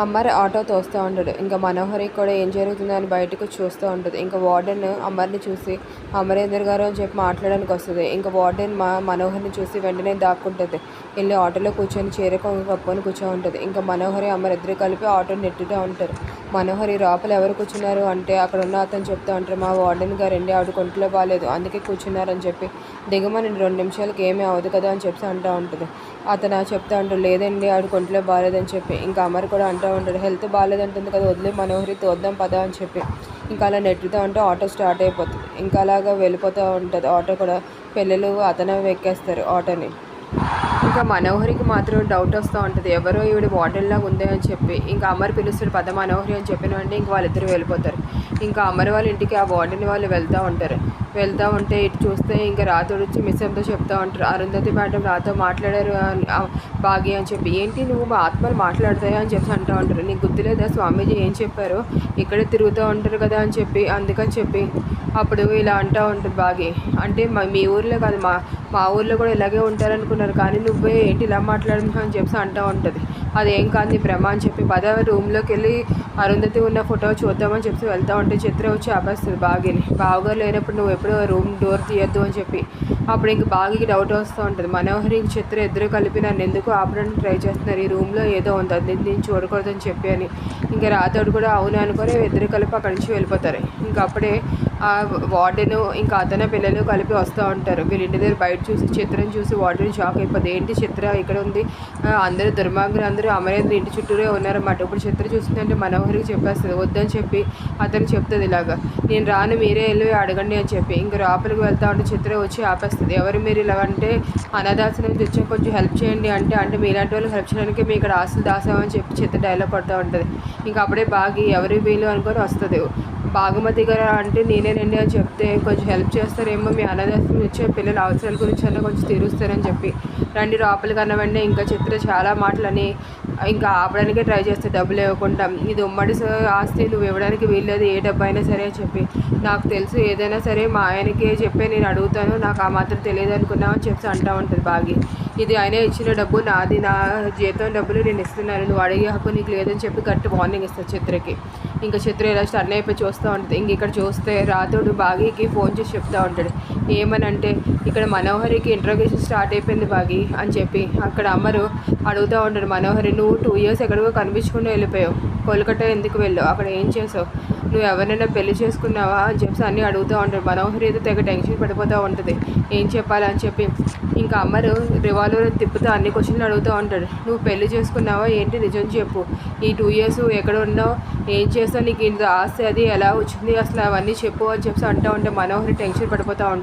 అమ్మర్ auto తోస్తూ ఉంటాడు ఇంకా మనోహరి కూడా ఏం జరుగుతుందో అని బయటకు చూస్తూ ఉంటుంది ఇంకా వార్డెన్ అమ్మర్ని చూసి అమరేందర్ గారు అని చెప్పి మాట్లాడడానికి వస్తుంది. ఇంకా వార్డెన్ మా మనోహర్ని చూసి వెంటనే దాక్కుంటుంది. వెళ్ళి ఆటోలో కూర్చొని చీర కొంగు కప్పుకొని కూర్చో ఉంటుంది ఇంకా మనోహరి అమ్మర్ ఇద్దరు కలిపి ఆటో నెట్టుతూ ఉంటారు. మనోహరి లోపల ఎవరు కూర్చున్నారు? అంటే అక్కడ ఉన్న అతను చెప్తూ ఉంటారు. మా వార్డెన్ గారండి ఆవిడ కొంట్లో బాగాలేదు అందుకే కూర్చున్నారని చెప్పి దిగమని రెండు నిమిషాలకి ఏమీ అవ్వదు కదా అని చెప్పి అంటూ ఉంటుంది. అతను చెప్తా ఉంటాడు లేదండి ఆవిడ కొంట్లో బాగాలేదని చెప్పి. ఇంకా అమర్ కూడా అంటూ ఉంటాడు. హెల్త్ బాగాలేదంటుంది కదా వదిలే మనోహరి తోద్దాం పదా అని చెప్పి. ఇంకా అలా నెట్టుతూ ఉంటే ఆటో స్టార్ట్ అయిపోతుంది. ఇంకా అలాగా వెళ్ళిపోతూ ఉంటుంది. ఆటో కూడా పిల్లలు అతను ఎక్కేస్తారు ఆటోని. ఇంకా మనోహరికి మాత్రం డౌట్ వస్తూ ఉంటుంది. ఎవరో ఈవిడ వార్డెన్లాగా ఉంది అని చెప్పి ఇంకా అమర్ పిలుస్తాడు పద మనోహరి అని చెప్పిన వెంటనే ఇంకా వాళ్ళిద్దరు వెళ్ళిపోతారు. ఇంకా అమర్ వాళ్ళ ఇంటికి ఆ వార్డెన్ వాళ్ళు వెళ్తూ ఉంటారు. వెళ్తూ ఉంటే ఇటు చూస్తే ఇంకా రాతో వచ్చి మిస్ ఎంతో చెప్తూ ఉంటారు. అరుంధతి మేడం రాతో మాట్లాడారు అని- బాగి అని చెప్పి. ఏంటి నువ్వు? మా ఆత్మలు మాట్లాడతాయా? అని చెప్పి అంటూ ఉంటారు. నీకు గుర్తులేదా స్వామీజీ ఏం చెప్పారు? ఇక్కడే తిరుగుతూ ఉంటారు కదా అని చెప్పి అందుకని చెప్పి అప్పుడు ఇలా అంటూ ఉంటుంది బాగి. అంటే మీ ఊర్లో కాదు మా మా ఊర్లో కూడా ఇలాగే ఉంటారనుకున్నారు. కానీ నువ్వే ఏంటి ఇలా మాట్లాడము అని చెప్పి అంటూ ఉంటుంది. అదేం కాదు నీ భ్రమ అని చెప్పి పద రూమ్లోకి వెళ్ళి అరుంధతి ఉన్న ఫోటో చూద్దామని చెప్పి వెళ్తా ఉంటే చిత్ర వచ్చి ఆపేస్తుంది బాగిని. బావగారు లేనప్పుడు నువ్వు ఎప్పుడు రూమ్ డోర్ తీయద్దు అని చెప్పి. అప్పుడు ఇంక బాగికి డౌట్ వస్తూ ఉంటుంది. మనోహరి చిత్ర ఇద్దరు కలిపి నన్ను ఎందుకు ఆపడానికి ట్రై చేస్తున్నారు? ఈ రూమ్లో ఏదో ఉంది? అది నేను చూడకూడదని చెప్పి అని. ఇంకా రాతోడు కూడా అవును అనుకొని ఇద్దరు కలిపి అక్కడి నుంచి వెళ్ళిపోతారు. ఇంక అప్పుడే వార్డెను ఇంకా అతను పిల్లలు కలిపి వస్తూ ఉంటారు. వీళ్ళింటి దగ్గర బయట చూసి చిత్రం చూసి వార్డెన్ షాక్ అయిపోతుంది ఏంటి చిత్ర? ఇక్కడ ఉంది. అందరూ దుర్మార్గులు అందరూ అమరేంద్ర ఇంటి చుట్టూరే ఉన్నారన్నమాట. ఇప్పుడు చిత్ర చూస్తుందంటే మనోహరికి చెప్పేస్తుంది. వద్దని చెప్పి అతను చెప్తుంది ఇలాగా. నేను రాను మీరే వెళ్ళి అడగండి అని చెప్పి. ఇంక లోపలికి వెళ్తా ఉంటే చిత్ర వచ్చి ఆపేస్తుంది. ఎవరు మీరు ఇలా అంటే అనాథాశ్రమం తెచ్చి కొంచెం హెల్ప్ చేయండి అంటే అంటే మీలాంటి వాళ్ళు హెల్ప్ చేయడానికి మీ ఇక్కడ ఆస్తులు దాసామని చెప్పి చిత్ర డైలాగ్ పడుతూ ఉంటుంది. ఇంకా అప్పుడే బాగి ఎవరి వీలు అనుకొని వస్తుంది. బాగుమతి గారు అంటే నేనేనండి అని చెప్తే కొంచెం హెల్ప్ చేస్తారేమో మీ అనాథాశ్రమం వచ్చే పిల్లల అవసరాల గురించి అన్న కొంచెం తీరుస్తారని చెప్పి. రండి లోపలికి అన్న వెంటనే ఇంకా చిత్ర చాలా మాటలని ఇంకా ఆపడానికే ట్రై చేస్తే డబ్బులు ఇవ్వకుండా. ఇది ఉమ్మడి ఆస్తి నువ్వు ఇవ్వడానికి వీల్లేదు ఏ డబ్బు అయినా సరే అని చెప్పి. నాకు తెలుసు ఏదైనా సరే మా ఆయనకే చెప్పే నేను అడుగుతాను నాకు ఆ మాత్రం తెలియదు అనుకున్నామని చెప్పి అంటూ ఉంటుంది బాగి ఇది ఆయన ఇచ్చిన డబ్బు నాది నా జీతం డబ్బులు నేను ఇస్తున్నాను నువ్వు అడిగే హక్కు నీకు లేదని చెప్పి గట్టి వార్నింగ్ ఇస్తాను చిత్రకి. ఇంకా చిత్ర ఇలా టర్న్ అయిపోయి చూస్తూ ఉంటుంది. ఇంక ఇక్కడ చూస్తే రాతోడు బాగీకి ఫోన్ చేసి చెప్తా ఉంటాడు. ఏమనంటే ఇక్కడ మనోహరికి ఇంట్రోగేషన్ స్టార్ట్ అయిపోయింది బాగి అని చెప్పి అక్కడ అమ్మరు అడుగుతూ ఉంటాడు మనోహరి నువ్వు టూ ఇయర్స్ ఎక్కడికో కనిపించకుండా వెళ్ళిపోయావు. కోల్కతా ఎందుకు వెళ్ళావు? అక్కడ ఏం చేసావు? నువ్వు ఎవరైనా పెళ్ళి చేసుకున్నావా అని చెప్పి అన్నీ అడుగుతూ ఉంటాడు మనోహరి అయితే తెగ టెన్షన్ పడిపోతూ ఉంటుంది. ఏం చెప్పాలని చెప్పి ఇంకా అమ్మరు రివాల్వర్ తిప్పుతూ అన్ని క్వశ్చన్లు అడుగుతూ ఉంటాడు నువ్వు పెళ్ళి చేసుకున్నావా? ఏంటి? నిజం చెప్పు. ఈ టూ ఇయర్స్ ఎక్కడ ఉన్నావు? ఏం చేస్తావు? నీకు ఇంత ఆస్తి అది ఎలా వచ్చింది? అసలు అవన్నీ చెప్పు అని చెప్పి అంటూ ఉంటే మనోహరి టెన్షన్ పడిపోతూ ఉంటాడు